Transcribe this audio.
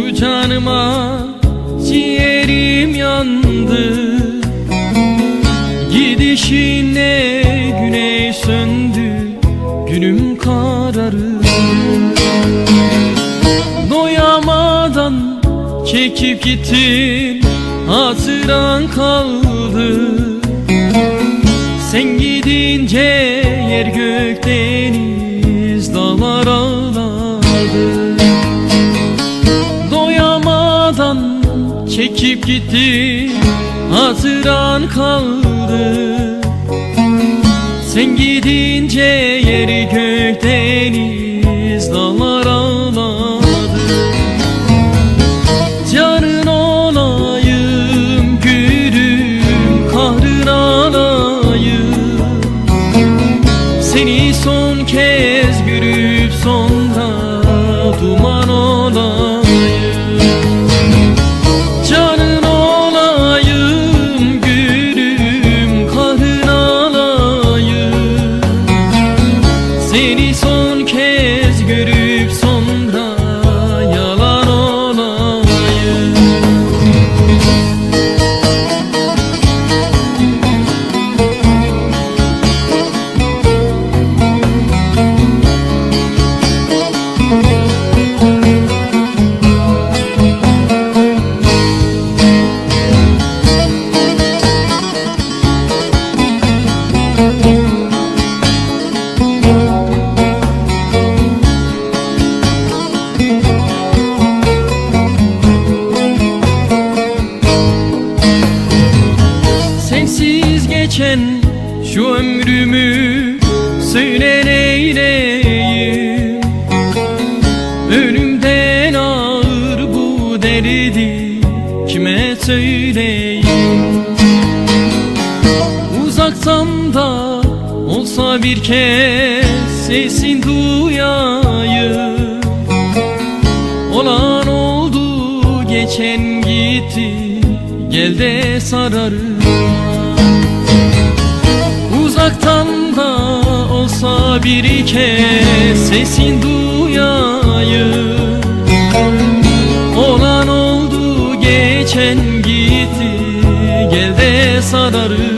Şu canıma ciğerim yandı. Gidişine güneş söndü Günüm kararı. Noyamadan çekip gittin Hatıran kaldı. Sen gidince yer gök deniz dağlar ağır çekip gitti hatıran kaldı. Sen gidince yer gök deniz Sensiz geçen şu ömrümü söyle neyleyim Ölümden ağır bu derdi kime söyleyeyim? Uzaktan da olsa bir kez sesin duyayım Ecelde sararım. Uzaktan da olsa bir iki sesin duyayım. Olan oldu geçen gitti. Gel de sararım.